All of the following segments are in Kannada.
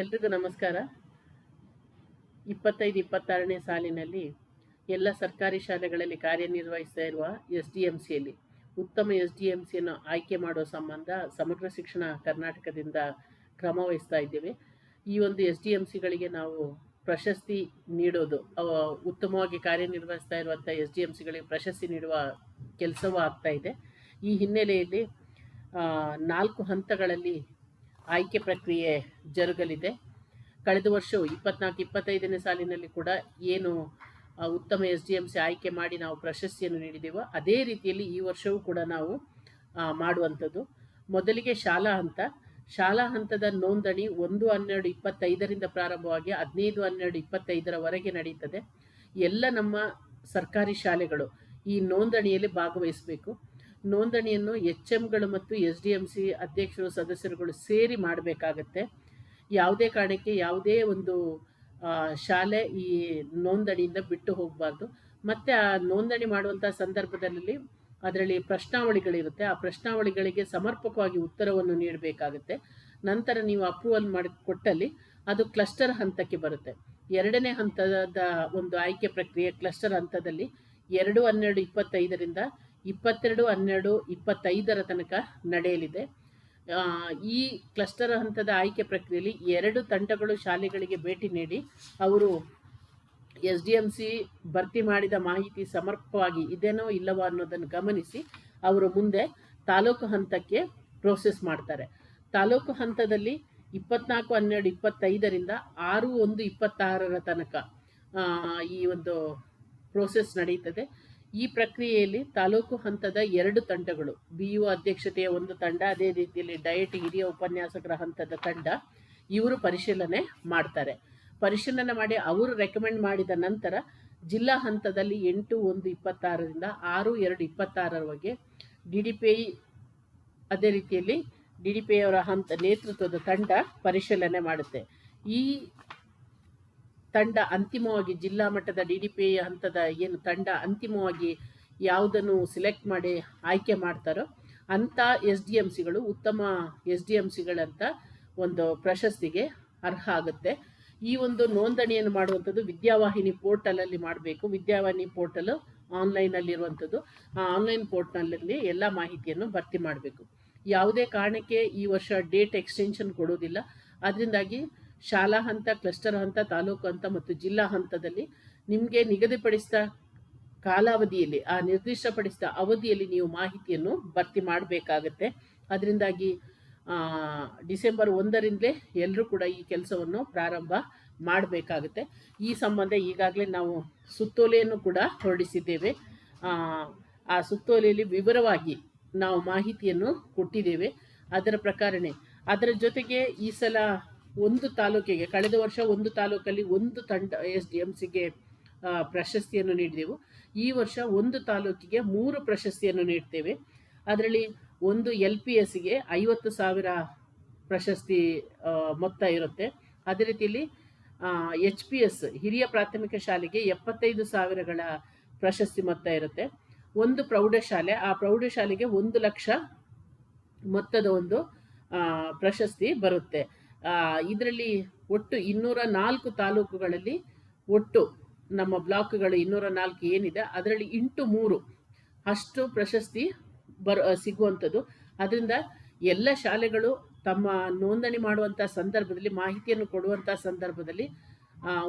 ಎಲ್ರಿಗೂ ನಮಸ್ಕಾರ. ಇಪ್ಪತ್ತೈದು, ಇಪ್ಪತ್ತಾರನೇ ಸಾಲಿನಲ್ಲಿ ಎಲ್ಲ ಸರ್ಕಾರಿ ಶಾಲೆಗಳಲ್ಲಿ ಕಾರ್ಯನಿರ್ವಹಿಸ್ತಾ ಇರುವ ಎಸ್ ಡಿ ಎಂ ಸಿಯಲ್ಲಿ ಉತ್ತಮ ಎಸ್ ಡಿ ಎಂ ಸಿಯನ್ನು ಆಯ್ಕೆ ಮಾಡುವ ಸಂಬಂಧ ಸಮಗ್ರ ಶಿಕ್ಷಣ ಕರ್ನಾಟಕದಿಂದ ಕ್ರಮ ವಹಿಸ್ತಾ ಇದ್ದೇವೆ. ಈ ಒಂದು ಎಸ್ ಡಿ ಎಂ ಸಿಗಳಿಗೆ ನಾವು ಪ್ರಶಸ್ತಿ ನೀಡೋದು ಉತ್ತಮವಾಗಿ ಕಾರ್ಯನಿರ್ವಹಿಸ್ತಾ ಇರುವಂಥ ಎಸ್ ಡಿ ಎಂ ಸಿಗಳಿಗೆ ಪ್ರಶಸ್ತಿ ನೀಡುವ ಕೆಲಸವೂ ಆಗ್ತಾ ಇದೆ. ಈ ಹಿನ್ನೆಲೆಯಲ್ಲಿ ನಾಲ್ಕು ಹಂತಗಳಲ್ಲಿ ಆಯ್ಕೆ ಪ್ರಕ್ರಿಯೆ ಜರುಗಲಿದೆ. ಕಳೆದ ವರ್ಷವು ಇಪ್ಪತ್ನಾಲ್ಕು, ಇಪ್ಪತ್ತೈದನೇ ಸಾಲಿನಲ್ಲಿ ಕೂಡ ಏನು ಉತ್ತಮ ಎಸ್ ಡಿ ಎಂ ಸಿ ಆಯ್ಕೆ ಮಾಡಿ ನಾವು ಪ್ರಶಸ್ತಿಯನ್ನು ನೀಡಿದೆವೋ, ಅದೇ ರೀತಿಯಲ್ಲಿ ಈ ವರ್ಷವೂ ಕೂಡ ನಾವು ಮಾಡುವಂಥದ್ದು. ಮೊದಲಿಗೆ ಶಾಲಾ ಹಂತ. ಶಾಲಾ ಹಂತದ ನೋಂದಣಿ ಒಂದು, ಹನ್ನೆರಡು, ಇಪ್ಪತ್ತೈದರಿಂದ ಪ್ರಾರಂಭವಾಗಿ ಹದಿನೈದು, ಹನ್ನೆರಡು ಇಪ್ಪತ್ತೈದರವರೆಗೆ ನಡೀತದೆ. ಎಲ್ಲ ನಮ್ಮ ಸರ್ಕಾರಿ ಶಾಲೆಗಳು ಈ ನೋಂದಣಿಯಲ್ಲಿ ಭಾಗವಹಿಸಬೇಕು. ನೋಂದಣಿಯನ್ನು ಎಚ್ ಎಂಗಳು ಮತ್ತು ಎಸ್ ಡಿ ಎಂ ಸಿ ಅಧ್ಯಕ್ಷರು ಸದಸ್ಯರುಗಳು ಸೇರಿ ಮಾಡಬೇಕಾಗತ್ತೆ. ಯಾವುದೇ ಕಾರಣಕ್ಕೆ ಯಾವುದೇ ಒಂದು ಶಾಲೆ ಈ ನೋಂದಣಿಯಿಂದ ಬಿಟ್ಟು ಹೋಗಬಾರ್ದು. ಮತ್ತು ಆ ನೋಂದಣಿ ಮಾಡುವಂಥ ಸಂದರ್ಭದಲ್ಲಿ ಅದರಲ್ಲಿ ಪ್ರಶ್ನಾವಳಿಗಳಿರುತ್ತೆ. ಆ ಪ್ರಶ್ನಾವಳಿಗಳಿಗೆ ಸಮರ್ಪಕವಾಗಿ ಉತ್ತರವನ್ನು ನೀಡಬೇಕಾಗುತ್ತೆ. ನಂತರ ನೀವು ಅಪ್ರೂವಲ್ ಮಾಡಿ ಕೊಟ್ಟಲ್ಲಿ ಅದು ಕ್ಲಸ್ಟರ್ ಹಂತಕ್ಕೆ ಬರುತ್ತೆ. ಎರಡನೇ ಹಂತದ ಒಂದು ಆಯ್ಕೆ ಪ್ರಕ್ರಿಯೆ ಕ್ಲಸ್ಟರ್ ಹಂತದಲ್ಲಿ ಎರಡು ಹನ್ನೆರಡು ಇಪ್ಪತ್ತೈದರಿಂದ ಇಪ್ಪತ್ತೆರಡು, ಹನ್ನೆರಡು, ಇಪ್ಪತ್ತೈದರ ತನಕ ನಡೆಯಲಿದೆ. ಈ ಕ್ಲಸ್ಟರ್ ಹಂತದ ಆಯ್ಕೆ ಪ್ರಕ್ರಿಯೆಯಲ್ಲಿ ಎರಡು ತಂಡಗಳು ಶಾಲೆಗಳಿಗೆ ಭೇಟಿ ನೀಡಿ ಅವರು ಎಸ್ ಡಿ ಎಂ ಸಿ ಭರ್ತಿ ಮಾಡಿದ ಮಾಹಿತಿ ಸಮರ್ಪಕವಾಗಿ ಇದೇನೋ ಇಲ್ಲವೋ ಅನ್ನೋದನ್ನು ಗಮನಿಸಿ ಅವರು ಮುಂದೆ ತಾಲೂಕು ಹಂತಕ್ಕೆ ಪ್ರೋಸೆಸ್ ಮಾಡ್ತಾರೆ. ತಾಲೂಕು ಹಂತದಲ್ಲಿ ಇಪ್ಪತ್ನಾಲ್ಕು, ಹನ್ನೆರಡು, ಇಪ್ಪತ್ತೈದರಿಂದ ಆರು, ಒಂದು, ಇಪ್ಪತ್ತಾರರ ತನಕ ಈ ಒಂದು ಪ್ರೋಸೆಸ್ ನಡೀತದೆ ಈ ಪ್ರಕ್ರಿಯೆಯಲ್ಲಿ ತಾಲೂಕು ಹಂತದ ಎರಡು ತಂಡಗಳು ಬಿ ಯು ಅಧ್ಯಕ್ಷತೆಯ ಒಂದು ತಂಡ, ಅದೇ ರೀತಿಯಲ್ಲಿ ಡಯಟ್ ಹಿರಿಯ ಉಪನ್ಯಾಸಕರ ಹಂತದ ತಂಡ, ಇವರು ಪರಿಶೀಲನೆ ಮಾಡ್ತಾರೆ. ಪರಿಶೀಲನೆ ಮಾಡಿ ಅವರು ರೆಕಮೆಂಡ್ ಮಾಡಿದ ನಂತರ ಜಿಲ್ಲಾ ಹಂತದಲ್ಲಿ ಎಂಟು, ಒಂದು ಇಪ್ಪತ್ತಾರರಿಂದ ಆರು, ಎರಡು ಇಪ್ಪತ್ತಾರರವರೆಗೆ ಡಿ ಡಿ ಪಿ ಐ, ಅದೇ ರೀತಿಯಲ್ಲಿ ಡಿ ಡಿ ಪಿ ಅವರ ಹಂತ ನೇತೃತ್ವದ ತಂಡ ಪರಿಶೀಲನೆ ಮಾಡುತ್ತೆ. ಈ ತಂಡ ಅಂತಿಮವಾಗಿ ಜಿಲ್ಲಾ ಮಟ್ಟದ ಡಿ ಡಿ ಪಿ ಹಂತದ ಏನು ತಂಡ ಅಂತಿಮವಾಗಿ ಯಾವುದನ್ನು ಸಿಲೆಕ್ಟ್ ಮಾಡಿ ಆಯ್ಕೆ ಮಾಡ್ತಾರೋ ಅಂಥ ಎಸ್ ಡಿ ಎಂ ಸಿಗಳು ಉತ್ತಮ ಎಸ್ ಡಿ ಎಂ ಸಿಗಳಂತ ಒಂದು ಪ್ರಶಸ್ತಿಗೆ ಅರ್ಹ ಆಗುತ್ತೆ. ಈ ಒಂದು ನೋಂದಣಿಯನ್ನು ಮಾಡುವಂಥದ್ದು ವಿದ್ಯಾವಾಹಿನಿ ಪೋರ್ಟಲಲ್ಲಿ ಮಾಡಬೇಕು. ವಿದ್ಯಾವಾಹಿನಿ ಪೋರ್ಟಲ್ ಆನ್ಲೈನಲ್ಲಿರುವಂಥದ್ದು ಆ ಆನ್ಲೈನ್ ಪೋರ್ಟಲ್ನಲ್ಲಿ ಎಲ್ಲ ಮಾಹಿತಿಯನ್ನು ಭರ್ತಿ ಮಾಡಬೇಕು. ಯಾವುದೇ ಕಾರಣಕ್ಕೆ ಈ ವರ್ಷ ಡೇಟ್ ಎಕ್ಸ್ಟೆನ್ಷನ್ ಕೊಡೋದಿಲ್ಲ. ಅದರಿಂದಾಗಿ ಶಾಲಾ ಹಂತ, ಕ್ಲಸ್ಟರ್ ಹಂತ, ತಾಲೂಕು ಹಂತ ಮತ್ತು ಜಿಲ್ಲಾ ಹಂತದಲ್ಲಿ ನಿಮಗೆ ನಿಗದಿಪಡಿಸಿದ ಕಾಲಾವಧಿಯಲ್ಲಿ, ಆ ನಿರ್ದಿಷ್ಟಪಡಿಸಿದ ಅವಧಿಯಲ್ಲಿ ನೀವು ಮಾಹಿತಿಯನ್ನು ಭರ್ತಿ ಮಾಡಬೇಕಾಗತ್ತೆ. ಅದರಿಂದಾಗಿ ಡಿಸೆಂಬರ್ ಒಂದರಿಂದಲೇ ಎಲ್ಲರೂ ಕೂಡ ಈ ಕೆಲಸವನ್ನು ಪ್ರಾರಂಭ ಮಾಡಬೇಕಾಗುತ್ತೆ. ಈ ಸಂಬಂಧ ಈಗಾಗಲೇ ನಾವು ಸುತ್ತೋಲೆಯನ್ನು ಕೂಡ ಹೊರಡಿಸಿದ್ದೇವೆ. ಆ ಸುತ್ತೋಲೆಯಲ್ಲಿ ವಿವರವಾಗಿ ನಾವು ಮಾಹಿತಿಯನ್ನು ಕೊಟ್ಟಿದ್ದೇವೆ. ಅದರ ಪ್ರಕಾರನೇ, ಅದರ ಜೊತೆಗೆ ಈ ಸಲ ಒಂದು ತಾಲೂಕಿಗೆ, ಕಳೆದ ವರ್ಷ ಒಂದು ತಾಲೂಕಲ್ಲಿ ಒಂದು ತಂಡ, ಎಸ್ ಡಿ ಎಂ ಸಿಗೆ ಪ್ರಶಸ್ತಿಯನ್ನು ನೀಡಿದೆವು. ಈ ವರ್ಷ ಒಂದು ತಾಲೂಕಿಗೆ ಮೂರು ಪ್ರಶಸ್ತಿಯನ್ನು ನೀಡ್ತೇವೆ. ಅದರಲ್ಲಿ ಒಂದು ಎಲ್ ಪಿ ಎಸ್ಗೆ ಐವತ್ತು ಸಾವಿರ ಪ್ರಶಸ್ತಿ ಮೊತ್ತ ಇರುತ್ತೆ. ಅದೇ ರೀತಿಯಲ್ಲಿ ಎಚ್ ಪಿ ಎಸ್, ಹಿರಿಯ ಪ್ರಾಥಮಿಕ ಶಾಲೆಗೆ ಎಪ್ಪತ್ತೈದು ಸಾವಿರಗಳ ಪ್ರಶಸ್ತಿ ಮೊತ್ತ ಇರುತ್ತೆ. ಒಂದು ಪ್ರೌಢಶಾಲೆ, ಆ ಪ್ರೌಢಶಾಲೆಗೆ ಒಂದು ಲಕ್ಷ ಮೊತ್ತದ ಒಂದು ಪ್ರಶಸ್ತಿ ಬರುತ್ತೆ. ಇದರಲ್ಲಿ ಒಟ್ಟು ಇನ್ನೂರ ನಾಲ್ಕು ತಾಲೂಕುಗಳಲ್ಲಿ ಒಟ್ಟು ನಮ್ಮ ಬ್ಲಾಕ್ಗಳು ಇನ್ನೂರ ನಾಲ್ಕು ಏನಿದೆ, ಅದರಲ್ಲಿ ಇಂಟು ಮೂರು ಅಷ್ಟು ಪ್ರಶಸ್ತಿ ಬರ ಸಿಗುವಂಥದ್ದು. ಅದರಿಂದ ಎಲ್ಲ ಶಾಲೆಗಳು ತಮ್ಮ ನೋಂದಣಿ ಮಾಡುವಂಥ ಸಂದರ್ಭದಲ್ಲಿ, ಮಾಹಿತಿಯನ್ನು ಕೊಡುವಂಥ ಸಂದರ್ಭದಲ್ಲಿ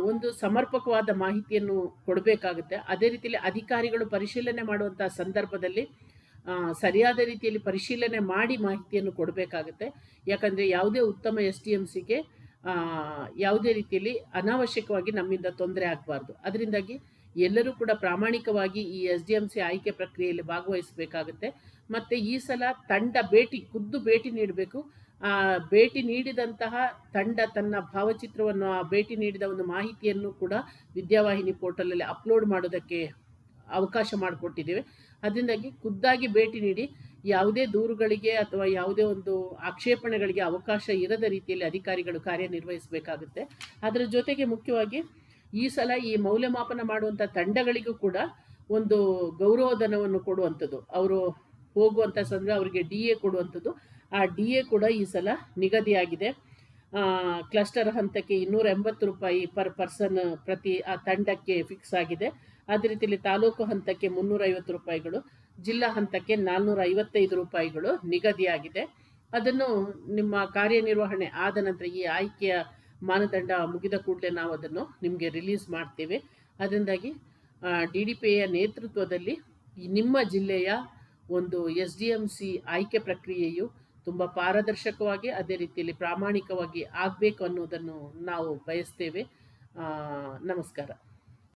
ಒಂದು ಸಮರ್ಪಕವಾದ ಮಾಹಿತಿಯನ್ನು ಕೊಡಬೇಕಾಗುತ್ತೆ. ಅದೇ ರೀತಿಯಲ್ಲಿ ಅಧಿಕಾರಿಗಳು ಪರಿಶೀಲನೆ ಮಾಡುವಂಥ ಸಂದರ್ಭದಲ್ಲಿ ಸರಿಯಾದ ರೀತಿಯಲ್ಲಿ ಪರಿಶೀಲನೆ ಮಾಡಿ ಮಾಹಿತಿಯನ್ನು ಕೊಡಬೇಕಾಗುತ್ತೆ. ಯಾಕಂದರೆ ಯಾವುದೇ ಉತ್ತಮ ಎಸ್ ಡಿ ಎಂ ಸಿಗೆ ಯಾವುದೇ ರೀತಿಯಲ್ಲಿ ಅನಾವಶ್ಯಕವಾಗಿ ನಮ್ಮಿಂದ ತೊಂದರೆ ಆಗಬಾರ್ದು. ಅದರಿಂದಾಗಿ ಎಲ್ಲರೂ ಕೂಡ ಪ್ರಾಮಾಣಿಕವಾಗಿ ಈ ಎಸ್ ಡಿ ಎಂ ಸಿ ಆಯ್ಕೆ ಪ್ರಕ್ರಿಯೆಯಲ್ಲಿ ಭಾಗವಹಿಸಬೇಕಾಗುತ್ತೆ. ಮತ್ತು ಈ ಸಲ ತಂಡ ಭೇಟಿ, ಖುದ್ದು ಭೇಟಿ ನೀಡಬೇಕು. ಭೇಟಿ ನೀಡಿದಂತಹ ತಂಡ ತನ್ನ ಭಾವಚಿತ್ರವನ್ನು, ಆ ಭೇಟಿ ನೀಡಿದ ಒಂದು ಮಾಹಿತಿಯನ್ನು ಕೂಡ ವಿದ್ಯಾವಾಹಿನಿ ಪೋರ್ಟಲಲ್ಲಿ ಅಪ್ಲೋಡ್ ಮಾಡೋದಕ್ಕೆ ಅವಕಾಶ ಮಾಡಿಕೊಟ್ಟಿದ್ದೇವೆ. ಅದರಿಂದಾಗಿ ಖುದ್ದಾಗಿ ಭೇಟಿ ನೀಡಿ ಯಾವುದೇ ದೂರುಗಳಿಗೆ ಅಥವಾ ಯಾವುದೇ ಒಂದು ಆಕ್ಷೇಪಣೆಗಳಿಗೆ ಅವಕಾಶ ಇರದ ರೀತಿಯಲ್ಲಿ ಅಧಿಕಾರಿಗಳು ಕಾರ್ಯನಿರ್ವಹಿಸಬೇಕಾಗುತ್ತೆ. ಅದರ ಜೊತೆಗೆ ಮುಖ್ಯವಾಗಿ ಈ ಸಲ ಈ ಮೌಲ್ಯಮಾಪನ ಮಾಡುವಂಥ ತಂಡಗಳಿಗೂ ಕೂಡ ಒಂದು ಗೌರವಧನವನ್ನು ಕೊಡುವಂಥದ್ದು. ಅವರು ಹೋಗುವಂಥ ಸಂದರ್ಭ ಅವರಿಗೆ ಡಿ ಎ ಕೊಡುವಂಥದ್ದು. ಆ ಡಿ ಎ ಕೂಡ ಈ ಸಲ ನಿಗದಿಯಾಗಿದೆ. ಕ್ಲಸ್ಟರ್ ಹಂತಕ್ಕೆ ಇನ್ನೂರ ಎಂಬತ್ತು ರೂಪಾಯಿ ಪರ್ ಪರ್ಸನ್ ಪ್ರತಿ ಆ ತಂಡಕ್ಕೆ ಫಿಕ್ಸ್ ಆಗಿದೆ. ಅದೇ ರೀತಿಯಲ್ಲಿ ತಾಲೂಕು ಹಂತಕ್ಕೆ ಮುನ್ನೂರೈವತ್ತು ರೂಪಾಯಿಗಳು, ಜಿಲ್ಲಾ ಹಂತಕ್ಕೆ ನಾಲ್ನೂರ ಐವತ್ತೈದು ರೂಪಾಯಿಗಳು ನಿಗದಿಯಾಗಿದೆ. ಅದನ್ನು ನಿಮ್ಮ ಕಾರ್ಯನಿರ್ವಹಣೆ ಆದ ನಂತರ ಈ ಆಯ್ಕೆಯ ಮಾನದಂಡ ಮುಗಿದ ಕೂಡಲೇ ನಾವು ಅದನ್ನು ನಿಮಗೆ ರಿಲೀಸ್ ಮಾಡ್ತೇವೆ. ಅದರಿಂದಾಗಿ ಡಿ ಡಿ ಪಿ ನೇತೃತ್ವದಲ್ಲಿ ನಿಮ್ಮ ಜಿಲ್ಲೆಯ ಒಂದು ಎಸ್ ಡಿ ಎಂ ಸಿ ಆಯ್ಕೆ ಪ್ರಕ್ರಿಯೆಯು ತುಂಬ ಪಾರದರ್ಶಕವಾಗಿ ಅದೇ ರೀತಿಯಲ್ಲಿ ಪ್ರಾಮಾಣಿಕವಾಗಿ ಆಗಬೇಕು ಅನ್ನೋದನ್ನು ನಾವು ಬಯಸ್ತೇವೆ. ನಮಸ್ಕಾರ.